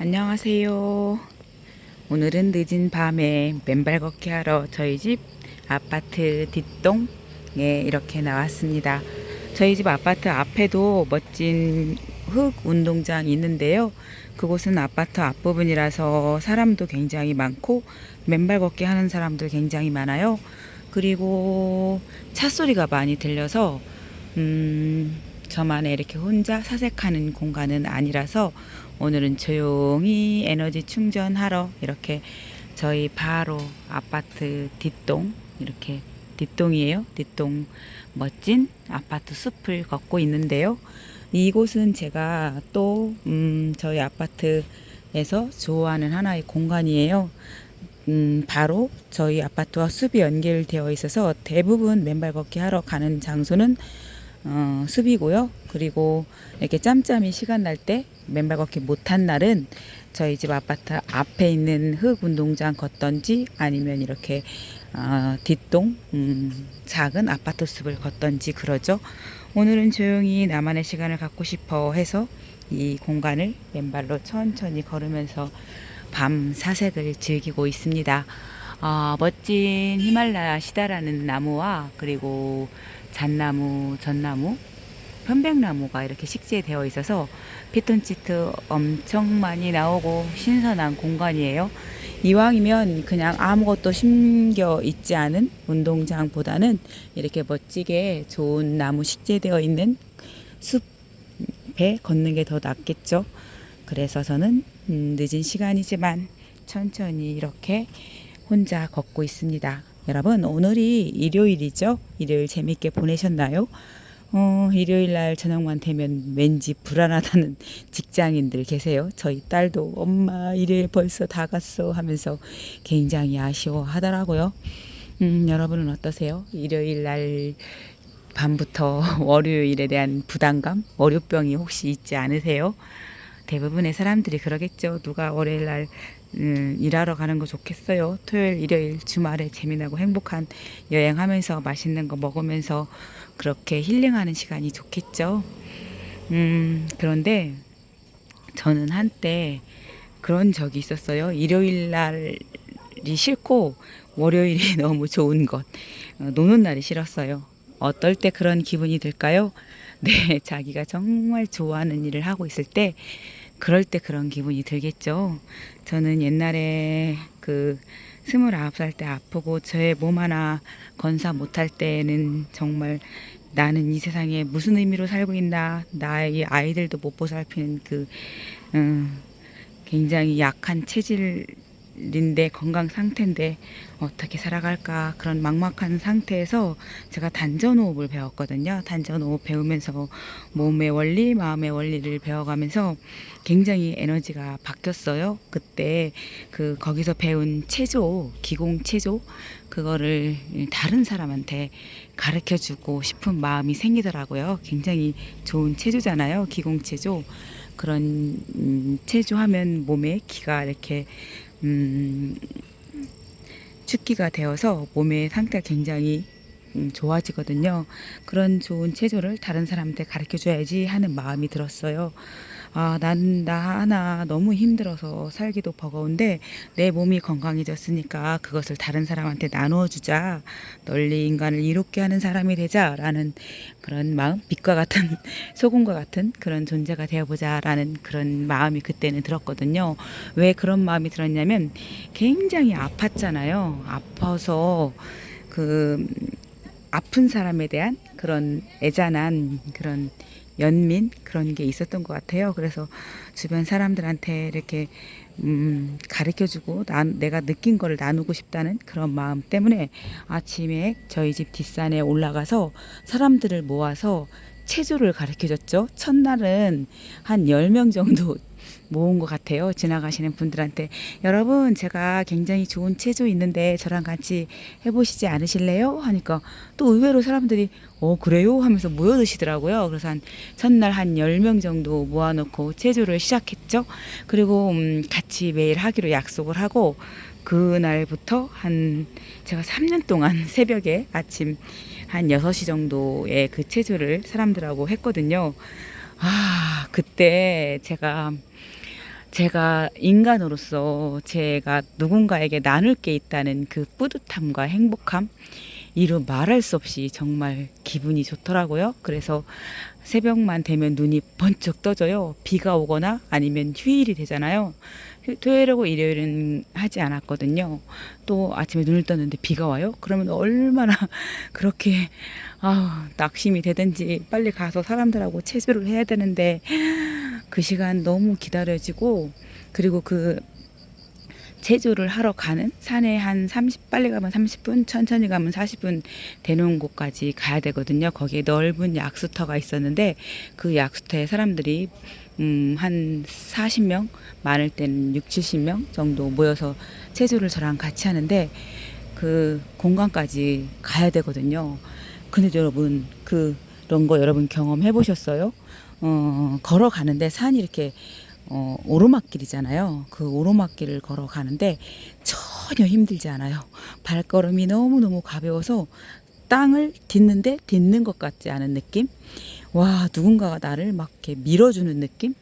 안녕하세요. 오늘은 늦은 밤에 맨발 걷기 하러 저희 집 아파트 뒷동에 이렇게 나왔습니다. 저희 집 아파트 앞에도 멋진 흙 운동장이 있는데요. 그곳은 아파트 앞부분이라서 사람도 굉장히 많고 맨발 걷기 하는 사람들 굉장히 많아요. 그리고 차 소리가 많이 들려서 음, 저만의 이렇게 혼자 사색하는 공간은 아니라서 오늘은 조용히 에너지 충전하러 이렇게 저희 바로 아파트 뒷동 이렇게 뒷동이에요. 뒷동 멋진 아파트 숲을 걷고 있는데요. 이곳은 제가 또 음, 저희 아파트에서 좋아하는 하나의 공간이에요. 음, 바로 저희 아파트와 숲이 연결되어 있어서 대부분 맨발 걷기 하러 가는 장소는 어, 숲이고요. 그리고 이렇게 짬짬이 시간 날 때 맨발 걷기 못한 날은 저희 집 아파트 앞에 있는 흙 운동장 걷던지 아니면 이렇게 어, 뒷동 음, 작은 아파트 숲을 걷던지 그러죠. 오늘은 조용히 나만의 시간을 갖고 싶어 해서 이 공간을 맨발로 천천히 걸으면서 밤 사색을 즐기고 있습니다. 어, 멋진 히말라야 시다라는 나무와 그리고 잣나무, 전나무, 편백나무가 이렇게 식재되어 있어서 피톤치트 엄청 많이 나오고 신선한 공간이에요. 이왕이면 그냥 아무것도 심겨 있지 않은 운동장보다는 이렇게 멋지게 좋은 나무 식재되어 있는 숲에 걷는 게 더 낫겠죠. 그래서 저는 음, 늦은 시간이지만 천천히 이렇게 혼자 걷고 있습니다. 여러분, 오늘이 일요일이죠? 일요일 재밌게 보내셨나요? 어, 일요일 날 저녁만 되면 왠지 불안하다는 직장인들 계세요. 저희 딸도 엄마 일요일 벌써 다 갔어 하면서 굉장히 아쉬워 하더라고요. 음, 여러분은 어떠세요? 일요일 날 밤부터 월요일에 대한 부담감, 월요병이 혹시 있지 않으세요? 대부분의 사람들이 그러겠죠. 누가 월요일 날 음, 일하러 가는 거 좋겠어요. 토요일, 일요일, 주말에 재미나고 행복한 여행하면서 맛있는 거 먹으면서 그렇게 힐링하는 시간이 좋겠죠. 음, 그런데 저는 한때 그런 적이 있었어요. 일요일 날이 싫고 월요일이 너무 좋은 것. 어, 노는 날이 싫었어요. 어떨 때 그런 기분이 들까요? 네, 자기가 정말 좋아하는 일을 하고 있을 때 그럴 때 그런 기분이 들겠죠. 저는 옛날에 그 스물아홉 살 때 아프고 저의 몸 하나 건사 못할 때는 정말 나는 이 세상에 무슨 의미로 살고 있나 나의 아이들도 못 보살피는 그 음, 굉장히 약한 체질 인데 건강 상태인데 어떻게 살아갈까 그런 막막한 상태에서 제가 단전호흡을 배웠거든요. 단전호흡 배우면서 몸의 원리, 마음의 원리를 배워가면서 굉장히 에너지가 바뀌었어요. 그때 그 거기서 배운 체조, 기공 체조 그거를 다른 사람한테 가르쳐 주고 싶은 마음이 생기더라고요. 굉장히 좋은 체조잖아요. 기공 체조. 그런 음, 체조하면 몸에 기가 이렇게 음, 축기가 되어서 몸의 상태가 굉장히 음, 좋아지거든요. 그런 좋은 체조를 다른 사람한테 가르쳐 줘야지 하는 마음이 들었어요. 아, 난, 나 하나 너무 힘들어서 살기도 버거운데 내 몸이 건강해졌으니까 그것을 다른 사람한테 나누어 주자. 널리 인간을 이롭게 하는 사람이 되자라는 그런 마음, 빛과 같은, 소금과 같은 그런 존재가 되어 보자라는 그런 마음이 그때는 들었거든요. 왜 그런 마음이 들었냐면 굉장히 아팠잖아요. 아파서 그, 아픈 사람에 대한 그런 애잔한 그런 연민 그런 게 있었던 것 같아요. 그래서 주변 사람들한테 이렇게 음, 가르쳐주고 나, 내가 느낀 거를 나누고 싶다는 그런 마음 때문에 아침에 저희 집 뒷산에 올라가서 사람들을 모아서 체조를 가르쳐줬죠. 첫날은 한 10명 정도 모은 것 같아요. 지나가시는 분들한테 여러분 제가 굉장히 좋은 체조 있는데 저랑 같이 해보시지 않으실래요? 하니까 또 의외로 사람들이 어 그래요? 하면서 모여드시더라고요. 그래서 한 첫날 한 10명 정도 모아놓고 체조를 시작했죠. 그리고 음, 같이 매일 하기로 약속을 하고 그날부터 한 제가 3년 동안 새벽에 아침 한 6시 정도에 그 체조를 사람들하고 했거든요. 아, 그때 제가 제가 인간으로서 제가 누군가에게 나눌 게 있다는 그 뿌듯함과 행복함 이루 말할 수 없이 정말 기분이 좋더라고요. 그래서 새벽만 되면 눈이 번쩍 떠져요. 비가 오거나 아니면 휴일이 되잖아요. 휴- 토요일하고 일요일은 하지 않았거든요. 또 아침에 눈을 떴는데 비가 와요. 그러면 얼마나 그렇게 아, 낙심이 되든지 빨리 가서 사람들하고 체조를 해야 되는데 그 시간 너무 기다려지고 그리고 그 체조를 하러 가는 산에 한 30, 빨리 가면 30분, 천천히 가면 40분 되는 곳까지 가야 되거든요. 거기에 넓은 약수터가 있었는데 그 약수터에 사람들이 음, 한 40명, 많을 때는 6, 70명 정도 모여서 체조를 저랑 같이 하는데 그 공간까지 가야 되거든요. 근데 여러분 그런 거 여러분 경험해 보셨어요? 어, 걸어가는데 산이 이렇게 어, 오르막길이잖아요. 그 오르막길을 걸어가는데 전혀 힘들지 않아요. 발걸음이 너무너무 가벼워서 땅을 딛는데 딛는 것 같지 않은 느낌? 와, 누군가가 나를 막 이렇게 밀어주는 느낌?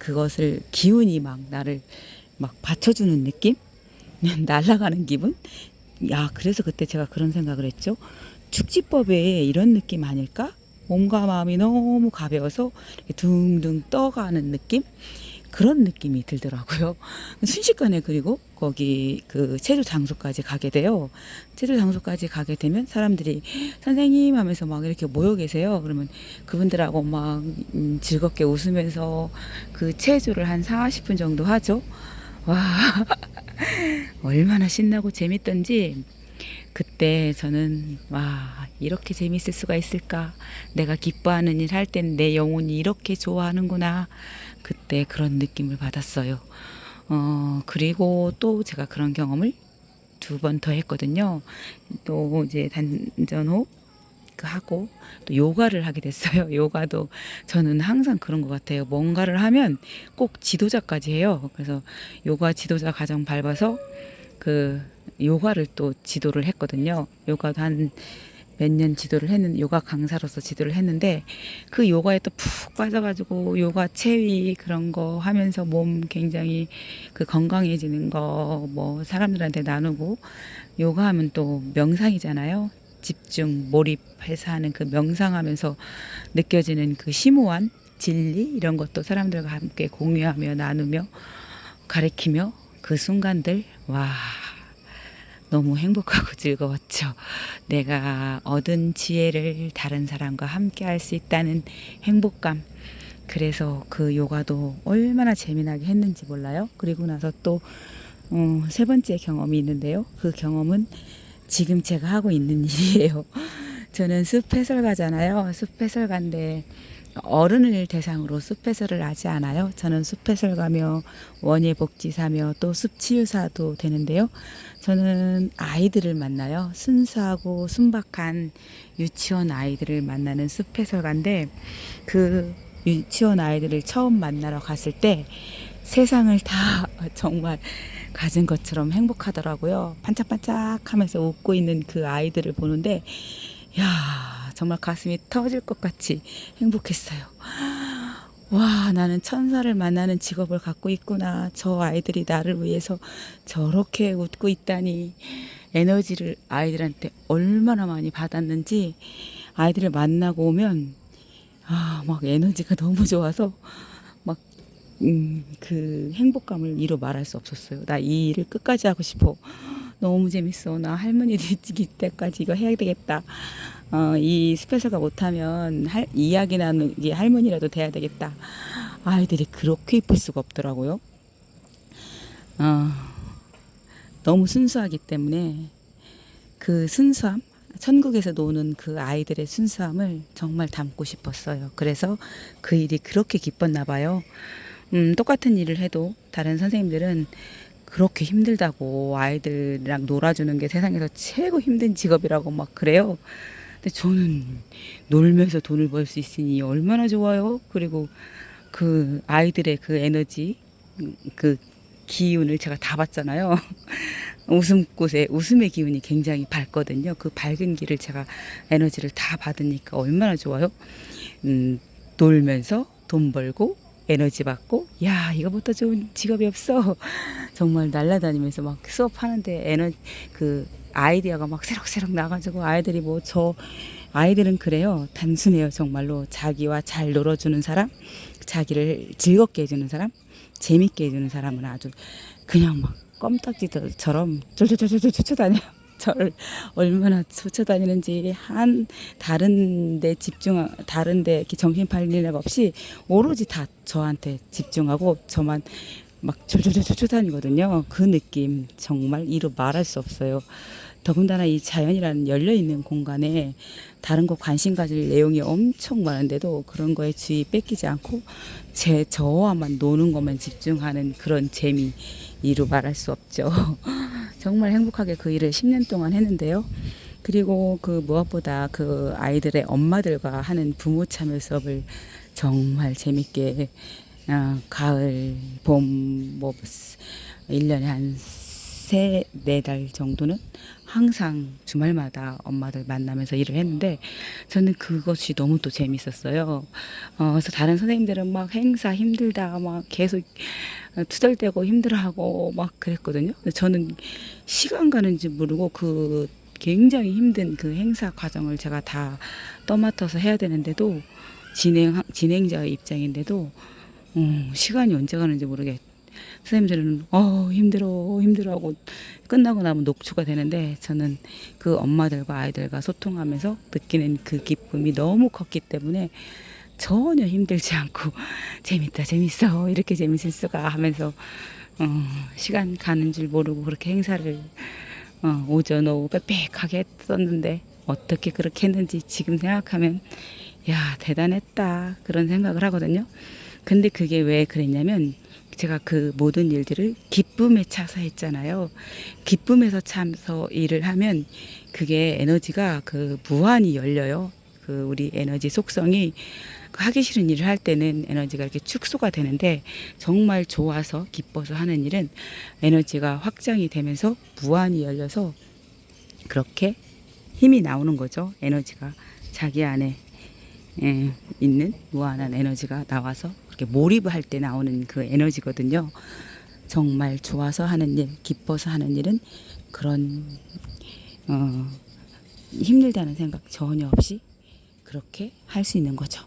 그것을 기운이 막 나를 막 받쳐주는 느낌? 날아가는 기분? 야, 그래서 그때 제가 그런 생각을 했죠. 축지법에 이런 느낌 아닐까? 몸과 마음이 너무 가벼워서 둥둥 떠가는 느낌? 그런 느낌이 들더라고요. 순식간에 그리고 거기 그 체조 장소까지 가게 돼요. 체조 장소까지 가게 되면 사람들이 선생님 하면서 막 이렇게 모여 계세요. 그러면 그분들하고 막 음, 즐겁게 웃으면서 그 체조를 한 40분 정도 하죠. 와, 얼마나 신나고 재밌던지 그때 저는 와 이렇게 재밌을 수가 있을까? 내가 기뻐하는 일 할 땐 내 영혼이 이렇게 좋아하는구나. 그때 그런 느낌을 받았어요. 어 그리고 또 제가 그런 경험을 두 번 더 했거든요. 또 이제 단전호 그 하고 또 요가를 하게 됐어요. 요가도 저는 항상 그런 것 같아요. 뭔가를 하면 꼭 지도자까지 해요. 그래서 요가 지도자 과정 밟아서 그 요가를 또 지도를 했거든요. 요가도 한 몇 년 지도를 했는 요가 강사로서 지도를 했는데 그 요가에 또 푹 빠져가지고 요가 체위 그런 거 하면서 몸 굉장히 그 건강해지는 거 뭐 사람들한테 나누고 요가하면 또 명상이잖아요. 집중 몰입해서 하는 그 명상하면서 느껴지는 그 심오한 진리 이런 것도 사람들과 함께 공유하며 나누며 가리키며 그 순간들 와 너무 행복하고 즐거웠죠. 내가 얻은 지혜를 다른 사람과 함께 할 수 있다는 행복감. 그래서 그 요가도 얼마나 재미나게 했는지 몰라요. 그리고 나서 또, 어, 세 번째 경험이 있는데요. 그 경험은 지금 제가 하고 있는 일이에요. 저는 숲 해설가잖아요. 숲 해설가인데 어른을 대상으로 숲 해설을 하지 않아요. 저는 숲 해설가며 원예 복지사며 또 숲치유사도 되는데요. 저는 아이들을 만나요. 순수하고 순박한 유치원 아이들을 만나는 숲 해설가인데 그 유치원 아이들을 처음 만나러 갔을 때 세상을 다 정말 가진 것처럼 행복하더라고요. 반짝반짝 하면서 웃고 있는 그 아이들을 보는데, 야 정말 가슴이 터질 것 같이 행복했어요. 와, 나는 천사를 만나는 직업을 갖고 있구나. 저 아이들이 나를 위해서 저렇게 웃고 있다니. 에너지를 아이들한테 얼마나 많이 받았는지 아이들을 만나고 오면 아, 막 에너지가 너무 좋아서 막, 음, 그 행복감을 이루 말할 수 없었어요. 나 이 일을 끝까지 하고 싶어. 너무 재밌어. 나 할머니 되기 때까지 이거 해야 되겠다. 어, 이 스페셜가 못하면 할, 이야기 나누기 할머니라도 돼야 되겠다. 아이들이 그렇게 이쁠 수가 없더라고요. 어, 너무 순수하기 때문에 그 순수함, 천국에서 노는 그 아이들의 순수함을 정말 담고 싶었어요. 그래서 그 일이 그렇게 기뻤나 봐요. 음, 똑같은 일을 해도 다른 선생님들은 그렇게 힘들다고 아이들이랑 놀아주는 게 세상에서 최고 힘든 직업이라고 막 그래요. 근데 저는 놀면서 돈을 벌 수 있으니 얼마나 좋아요. 그리고 그 아이들의 그 에너지, 그 기운을 제가 다 받잖아요. 웃음꽃에 웃음의 기운이 굉장히 밝거든요. 그 밝은 길을 제가 에너지를 다 받으니까 얼마나 좋아요. 음, 놀면서 돈 벌고 에너지 받고 야 이거보다 좋은 직업이 없어 정말 날라다니면서 막 수업하는데 에너 그 아이디어가 막 새록새록 나가지고 아이들이 뭐 저 아이들은 그래요 단순해요 정말로 자기와 잘 놀아주는 사람 자기를 즐겁게 해주는 사람 재밌게 해주는 사람은 아주 그냥 막 껌딱지들처럼 쫄쫄쫄쫄 쫓아다녀요 저를 얼마나 쫓아다니는지 한 다른 데 집중 다른 데 이렇게 정신 팔릴 일 없이 오로지 다 저한테 집중하고 저만 막 졸졸졸 쫓아다니거든요. 그 느낌 정말 이루 말할 수 없어요. 더군다나 이 자연이라는 열려 있는 공간에 다른 거 관심 가질 내용이 엄청 많은데도 그런 거에 주의 뺏기지 않고 제 저와만 노는 것만 집중하는 그런 재미 이루 말할 수 없죠. 정말 행복하게 그 일을 10년 동안 했는데요. 그리고 그 무엇보다 그 아이들의 엄마들과 하는 부모 참여 수업을 정말 재밌게 어, 가을, 봄, 뭐, 1년에 한 세, 네 달 정도는 항상 주말마다 엄마들 만나면서 일을 했는데 저는 그것이 너무 또 재밌었어요. 어, 그래서 다른 선생님들은 막 행사 힘들다, 막 계속 투덜대고 힘들어하고 막 그랬거든요. 저는 시간 가는지 모르고 그 굉장히 힘든 그 행사 과정을 제가 다 떠맡아서 해야 되는데도 진행, 진행자의 입장인데도 어, 시간이 언제 가는지 모르게 선생님들은 어 힘들어 힘들어 하고 끝나고 나면 녹초가 되는데 저는 그 엄마들과 아이들과 소통하면서 느끼는 그 기쁨이 너무 컸기 때문에 전혀 힘들지 않고 재밌다 재밌어 이렇게 재밌을 수가 하면서 어, 시간 가는 줄 모르고 그렇게 행사를 어, 오전 오후 빽빽하게 했었는데 어떻게 그렇게 했는지 지금 생각하면 야 대단했다 그런 생각을 하거든요. 근데 그게 왜 그랬냐면 제가 그 모든 일들을 기쁨에 차서 했잖아요. 기쁨에서 참서 일을 하면 그게 에너지가 그 무한히 열려요. 그 우리 에너지 속성이 그 하기 싫은 일을 할 때는 에너지가 이렇게 축소가 되는데 정말 좋아서 기뻐서 하는 일은 에너지가 확장이 되면서 무한히 열려서 그렇게 힘이 나오는 거죠. 에너지가 자기 안에 예, 있는 무한한 에너지가 나와서 그렇게 몰입할 때 나오는 그 에너지거든요. 정말 좋아서 하는 일, 기뻐서 하는 일은 그런 어, 힘들다는 생각 전혀 없이 그렇게 할 수 있는 거죠.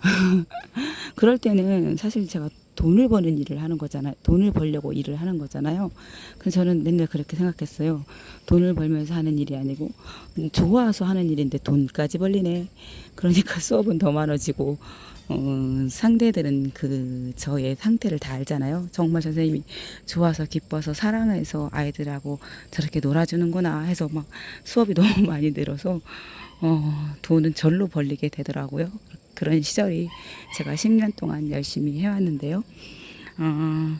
그럴 때는 사실 제가 돈을 버는 일을 하는 거잖아요. 돈을 벌려고 일을 하는 거잖아요. 그래서 저는 맨날 그렇게 생각했어요. 돈을 벌면서 하는 일이 아니고 음, 좋아서 하는 일인데 돈까지 벌리네. 그러니까 수업은 더 많아지고 어, 상대들은 그 저의 상태를 다 알잖아요. 정말 선생님이 좋아서 기뻐서 사랑해서 아이들하고 저렇게 놀아주는구나 해서 막 수업이 너무 많이 늘어서 어, 돈은 절로 벌리게 되더라고요. 그런 시절이 제가 10년 동안 열심히 해왔는데요. 어,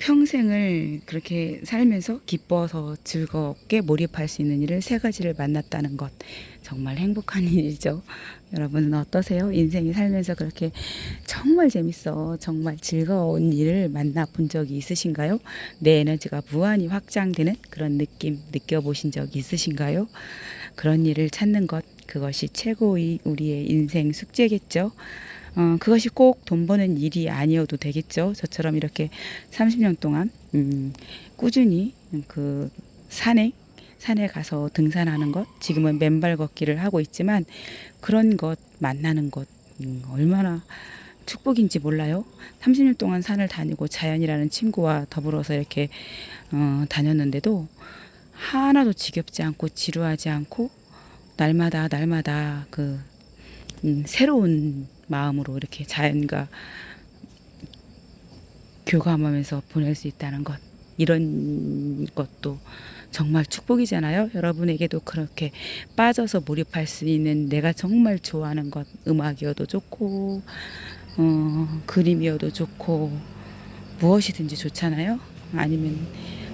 평생을 그렇게 살면서 기뻐서 즐겁게 몰입할 수 있는 일을 세 가지를 만났다는 것 정말 행복한 일이죠. 여러분은 어떠세요? 인생이 살면서 그렇게 정말 재밌어, 정말 즐거운 일을 만나본 적이 있으신가요? 내 에너지가 무한히 확장되는 그런 느낌 느껴보신 적 있으신가요? 그런 일을 찾는 것 그것이 최고의 우리의 인생 숙제겠죠. 어, 그것이 꼭 돈 버는 일이 아니어도 되겠죠. 저처럼 이렇게 30년 동안 음, 꾸준히 그 산에 산에 가서 등산하는 것, 지금은 맨발 걷기를 하고 있지만 그런 것 만나는 것 음, 얼마나 축복인지 몰라요. 30년 동안 산을 다니고 자연이라는 친구와 더불어서 이렇게 어, 다녔는데도 하나도 지겹지 않고 지루하지 않고 날마다 날마다 그 음, 새로운 마음으로 이렇게 자연과 교감하면서 보낼 수 있다는 것 이런 것도 정말 축복이잖아요. 여러분에게도 그렇게 빠져서 몰입할 수 있는 내가 정말 좋아하는 것 음악이어도 좋고 어, 그림이어도 좋고 무엇이든지 좋잖아요. 아니면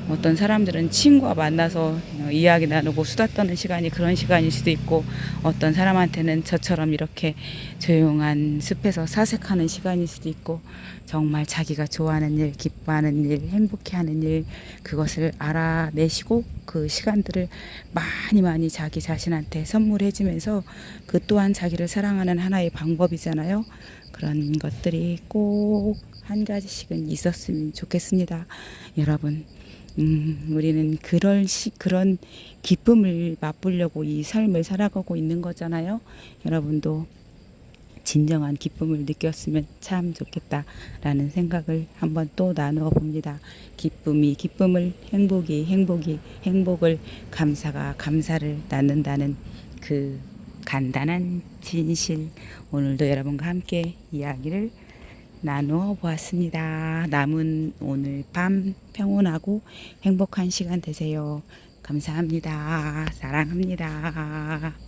어떤 사람들은 친구와 만나서 어, 이야기 나누고 수다 떠는 시간이 그런 시간일 수도 있고 어떤 사람한테는 저처럼 이렇게 조용한 숲에서 사색하는 시간일 수도 있고 정말 자기가 좋아하는 일, 기뻐하는 일, 행복해하는 일 그것을 알아내시고 그 시간들을 많이 많이 자기 자신한테 선물해주면서 그 또한 자기를 사랑하는 하나의 방법이잖아요. 그런 것들이 꼭 한 가지씩은 있었으면 좋겠습니다. 여러분, 음, 우리는 그런 시, 그런 기쁨을 맛보려고 이 삶을 살아가고 있는 거잖아요. 여러분도 진정한 기쁨을 느꼈으면 참 좋겠다라는 생각을 한번 또 나누어 봅니다. 기쁨이 기쁨을, 행복이 행복이 행복을, 감사가 감사를 낳는다는 그 간단한 진실. 오늘도 여러분과 함께 이야기를 나누어 보았습니다. 남은 오늘 밤 평온하고 행복한 시간 되세요. 감사합니다. 사랑합니다.